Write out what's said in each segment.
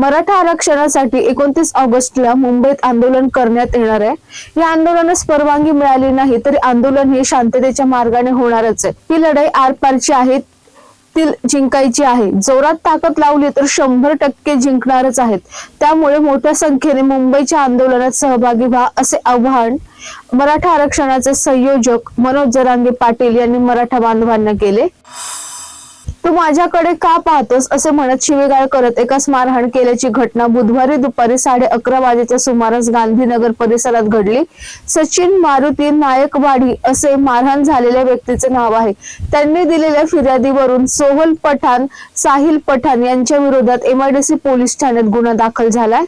मराठा आरक्षणासाठी एकोणतीस ऑगस्टला मुंबईत आंदोलन करण्यात येणार आहे. या आंदोलनास परवानगी मिळाली नाही तरी आंदोलन हे शांततेच्या मार्गाने होणारच आहे. ही लढाई आरपारची आहे ती जिंकायची आहे. जोरात ताकद लावली तर शंभर टक्के जिंकणारच आहेत. त्यामुळे मोठ्या संख्येने मुंबईच्या आंदोलनात सहभागी व्हा असे आव्हान मराठा आरक्षणाचे संयोजक मनोज जरांगे पाटील यांनी मराठा बांधवांना केले. तू माझ्याकडे का पाहतोस असे म्हणत शिवेगाळ करत एकाच मारहाण केल्याची घटना बुधवारी दुपारी साडे अकरा वाजेच्या सुमारास गांधीनगर परिसरात घडली. सचिन मारुती नायकवाडी असे मारहाण झालेल्या व्यक्तीचे नाव आहे. त्यांनी दिलेल्या फिर्यादीवरून सोहल पठाण साहिल पठाण यांच्या विरोधात एमआयडीसी पोलीस ठाण्यात गुन्हा दाखल झालाय.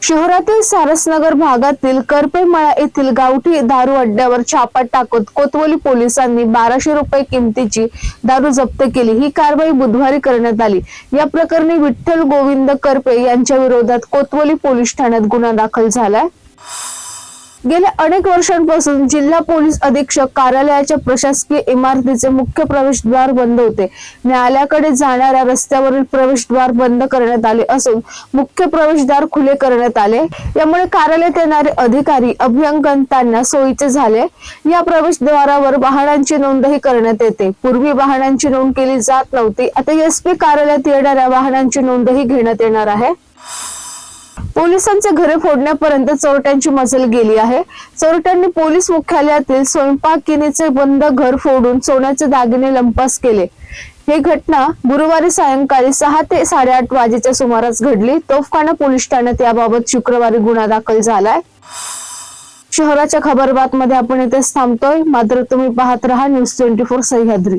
शहरातील सारसनगर भागातील करपेमळा येथील गावठी दारू अड्ड्यावर छापा टाकत कोतवली पोलिसांनी बाराशे रुपये किमतीची दारू जप्त केली. ही कारवाई बुधवारी करण्यात आली. या प्रकरणी विठ्ठल गोविंद करपे यांच्या विरोधात कोतवली पोलीस ठाण्यात गुन्हा दाखल झालाय. गेल्या अनेक वर्षांपासून जिल्हा पोलीस अधीक्षक कार्यालयाच्या प्रशासकीय इमारतीचे मुख्य प्रवेशद्वार बंद होते. न्यायालयाकडे जाणाऱ्या रस्त्यावरील प्रवेशद्वार बंद करण्यात आले असून मुख्य प्रवेशद्वार खुले करण्यात आले. यामुळे कार्यालयात येणारे अधिकारी अभियंगतांना सोयीचे झाले. या प्रवेशद्वारावर वाहनांची नोंदही करण्यात येते. पूर्वी वाहनांची नोंद केली जात नव्हती. आता एसपी कार्यालयात येणाऱ्या वाहनांची नोंदही घेण्यात येणार आहे. पोलिसांचे घरे फोडण्यापर्यंत चोरट्यांची मजल गेली आहे. चोरट्यांनी पोलीस मुख्यालयातील स्वयंपाकिनीचे बंद घर फोडून सोन्याचे दागिने लंपास केले. ही घटना गुरुवारी सायंकाळी सहा ते साडेआठ वाजेच्या सुमारास घडली. तोफखाना पोलीस ठाण्यात याबाबत शुक्रवारी गुन्हा दाखल झालाय. शहराच्या खबरबातमध्ये आपण इथेच थांबतोय. मात्र तुम्ही पाहत राहा न्यूज ट्वेंटी फोर सह्याद्री.